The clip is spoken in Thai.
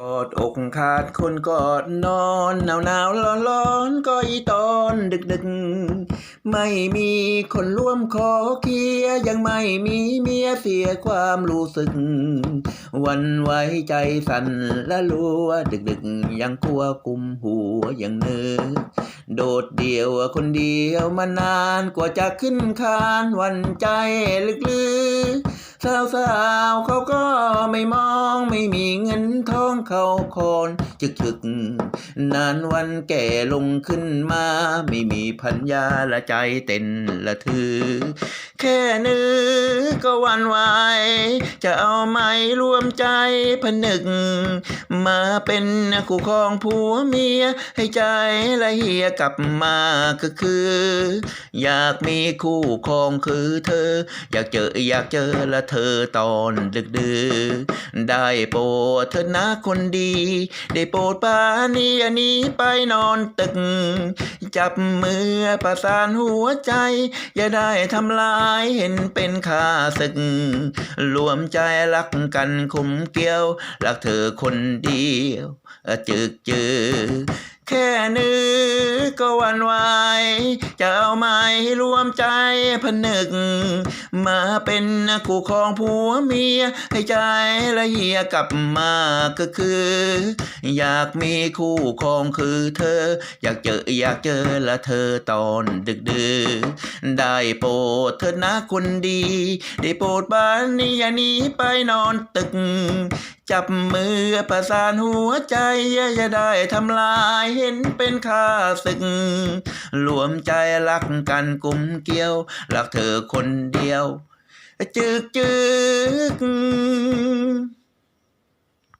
กอดอกขาดคนกอดนอนหนาวหนาวร้อนร้อนก็อีตอนดึกดึกไม่มีคนร่วมขอเคลียยังไม่มีเมียเสียความรู้สึก วันไหว้ใจสั่นและรัวดึกดึกยังกลัวกุมหัวยังเนื้อโดดเดี่ยวคนเดียวมานานกว่าจะขึ้นคานวันใจลึกๆสาวสาวๆเขาก็ ไม่มองไม่มีเงินทองเขาคอนจึกจึกนานวันแก่ลงขึ้นมา ไม่มีพัญญาละใจเต้นละถือ แค่นึกก็วันไหวจะเอาไหมรวมใจผนึก มาเป็นคู่ครองผัวเมีย ให้ใจละเฮียกลับมาก็คือ อยากมีคู่ครองคือเธอ อยากเจออยากเจอละเธอตอนดึกดือได้โปรดเธอนะคนดี ได้โปรดปานีอันนี้ไปนอนตึก จับมือประสานหัวใจ อย่าได้ทำลายเห็นเป็นค่าศึก รวมใจรักกันคุมเกี่ยว รักเธอคนเดียวจึกจือแค่นึก ก็วันไหวจะเอาไม้รวมใจผนึก มาเป็นคู่ครองผัวเมีย ให้ใจละเหียกลับมาก็คือ อยากมีคู่ครองคือเธอ อยากเจออยากเจอละเธอตอนดึกดื่อได้โปรดเธอนะคนดี ได้โปรดบ้านนี้อย่าหนี้ไปนอนตึก จับมือประสานหัวใจอย่าได้ทำลายเห็นเป็นค่าศึกรวมใจรักกันกลุ่มเกี่ยวรักเธอคนเดียว จึกจึก